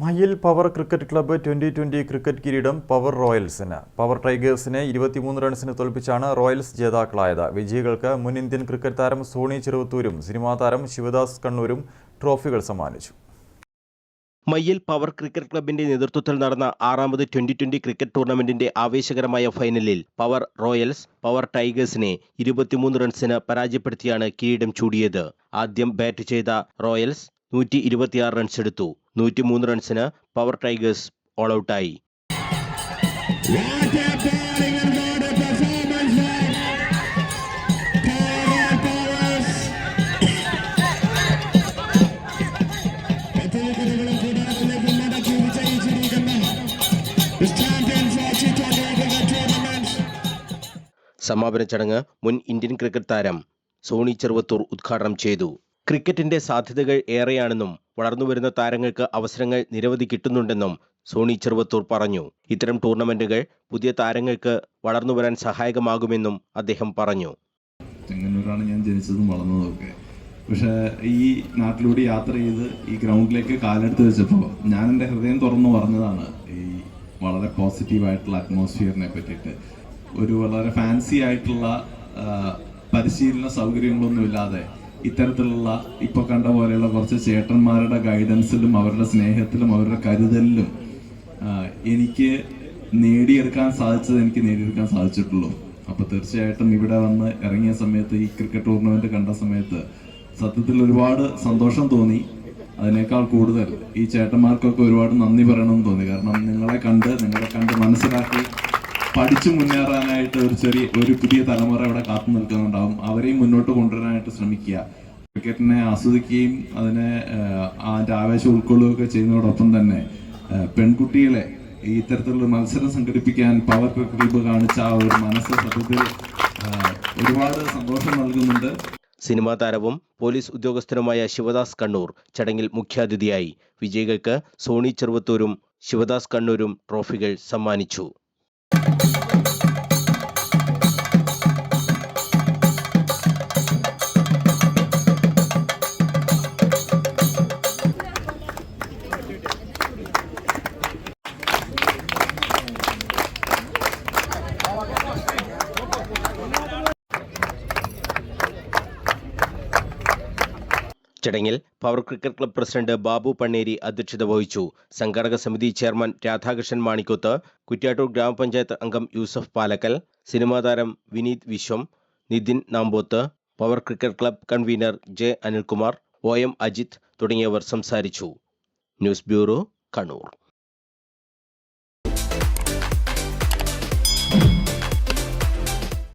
Mayil power cricket club twenty twenty cricket കിരീടം power റോയൽസിന്. Power ടൈഗേഴ്സിനെ ഇരുപത്തിമൂന്ന് റൺസിന് തോൽപ്പിച്ചാണ് റോയൽസ് ജേതാക്കളായത്. വിജയികൾക്ക് മുൻ ഇന്ത്യൻ ക്രിക്കറ്റ് താരം സോണി ചെറുവത്തൂരും സിനിമാ താരം ശിവദാസ് കണ്ണൂരും ട്രോഫികൾ സമ്മാനിച്ചു. മയ്യിൽ പവർ ക്രിക്കറ്റ് ക്ലബിന്റെ നേതൃത്വത്തിൽ നടന്ന ആറാമത് ട്വന്റി ട്വന്റി ക്രിക്കറ്റ് ടൂർണമെന്റിന്റെ ആവേശകരമായ ഫൈനലിൽ പവർ റോയൽസ് പവർ ടൈഗേഴ്സിനെ ഇരുപത്തിമൂന്ന് റൺസിന് പരാജയപ്പെടുത്തിയാണ് കിരീടം ചൂടിയത്. ആദ്യം ബാറ്റ് ചെയ്ത റോയൽസ് നൂറ്റി ഇരുപത്തിയാറ് റൺസ് എടുത്തു നൂറ്റിമൂന്ന് റൺസിന് പവർ ടൈഗേഴ്സ് ഓൾ ഔട്ടായി What a bowling and what a performance from Power Powers. പ്രതിനിധികളും കൂടാരത്തിലേക്ക് മടക്കി വിജയിച്ചിരിക്കുന്ന the champion for T20 cricket tournament. സമാപന ചടങ്ങ് മുൻ ഇന്ത്യൻ ക്രിക്കറ്റ് താരം സോണി ചെറുവത്തൂർ ഉദ്ഘാടനം ചെയ്തു ക്രിക്കറ്റിന്റെ സാധ്യതകൾ ഏറെയാണെന്നും വളർന്നുവരുന്ന താരങ്ങൾക്ക് അവസരങ്ങൾ നിരവധി കിട്ടുന്നുണ്ടെന്നും സോണി ചെറുവത്തൂർ പറഞ്ഞു. ഇത്തരം ടൂർണമെന്റുകൾ പുതിയ താരങ്ങൾക്ക് വളർന്നുവരാൻ സഹായകമാകുമെന്നും അദ്ദേഹം പറഞ്ഞു. ചെങ്ങന്നൂരാണ് ഞാൻ ജനിച്ചതും വളർന്നതും ഒക്കെ പക്ഷേ ഈ നാട്ടിലൂടെ യാത്ര ചെയ്ത് ഈ ഗ്രൗണ്ടിലേക്ക് കാലെടുത്ത് വെച്ചപ്പോൾ ഞാൻ എന്റെ ഹൃദയം തുറന്നു പറഞ്ഞതാണ് ഈ വളരെ പോസിറ്റീവായിട്ടുള്ള അറ്റ്മോസ്ഫിയറിനെ പറ്റിയിട്ട്. ഒരു വളരെ ഫാൻസി ആയിട്ടുള്ള പരിശീലന സൗകര്യങ്ങളൊന്നുമില്ലാതെ ഇത്തരത്തിലുള്ള ഇപ്പോൾ കണ്ട പോലെയുള്ള കുറച്ച് ചേട്ടന്മാരുടെ ഗൈഡൻസിലും അവരുടെ സ്നേഹത്തിലും അവരുടെ കരുതലിലും എനിക്ക് നേടിയെടുക്കാൻ സാധിച്ചത് എനിക്ക് നേടിയെടുക്കാൻ സാധിച്ചിട്ടുള്ളൂ. അപ്പൊ തീർച്ചയായിട്ടും ഇവിടെ വന്ന് ഇറങ്ങിയ സമയത്ത് ഈ ക്രിക്കറ്റ് ടൂർണമെന്റ് കണ്ട സമയത്ത് സത്യത്തിൽ ഒരുപാട് സന്തോഷം തോന്നി. അതിനേക്കാൾ കൂടുതൽ ഈ ചേട്ടന്മാർക്കൊക്കെ ഒരുപാട് നന്ദി പറയണമെന്ന് തോന്നി. കാരണം നിങ്ങളെ കണ്ട് നിങ്ങളെ കണ്ട് മനസ്സിലാക്കി പഠിച്ചു മുന്നേറാനായിട്ട് ഒരു ചെറിയ ഒരു പുതിയ തലമുറ ഇവിടെ കാത്തു നിൽക്കുന്നുണ്ടാവും. അവരെയും മുന്നോട്ട് കൊണ്ടുവരാനായിട്ട് ശ്രമിക്കുക. ക്രിക്കറ്റിനെ ആസ്വദിക്കുകയും അതിനെ അതിന്റെ ആവേശം ഉൾക്കൊള്ളുകയൊക്കെ ചെയ്യുന്നതോടൊപ്പം തന്നെ പെൺകുട്ടികളെ ഈ ഇത്തരത്തിലുള്ള മത്സരം സംഘടിപ്പിക്കാൻ പവർ ക്രിക്കറ്റ് കാണിച്ച ആ ഒരു മനസ്സ് സത്യത്തിൽ ഒരുപാട് സന്തോഷം നൽകുന്നുണ്ട്. സിനിമാ താരവും പോലീസ് ഉദ്യോഗസ്ഥനുമായ ശിവദാസ് കണ്ണൂർ ചടങ്ങിൽ മുഖ്യാതിഥിയായി. വിജയികൾക്ക് സോണി ചെറുവത്തൂരും ശിവദാസ് കണ്ണൂരും ട്രോഫികൾ സമ്മാനിച്ചു. you ചടങ്ങിൽ power cricket club president Babu Panneri അധ്യക്ഷത വഹിച്ചു. സംഘാടക സമിതി ചെയർമാൻ രാധാകൃഷ്ണൻ മാണിക്കോത്ത് കുറ്റ്യാട്ടൂർ ഗ്രാമപഞ്ചായത്ത് അംഗം യൂസഫ് പാലക്കൽ സിനിമാ താരം Vineeth Viswam Nithin Nambothu power cricket club convener J Anilkumar O M Ajith തുടങ്ങിയവർ സംസാരിച്ചു. News bureau Kannur.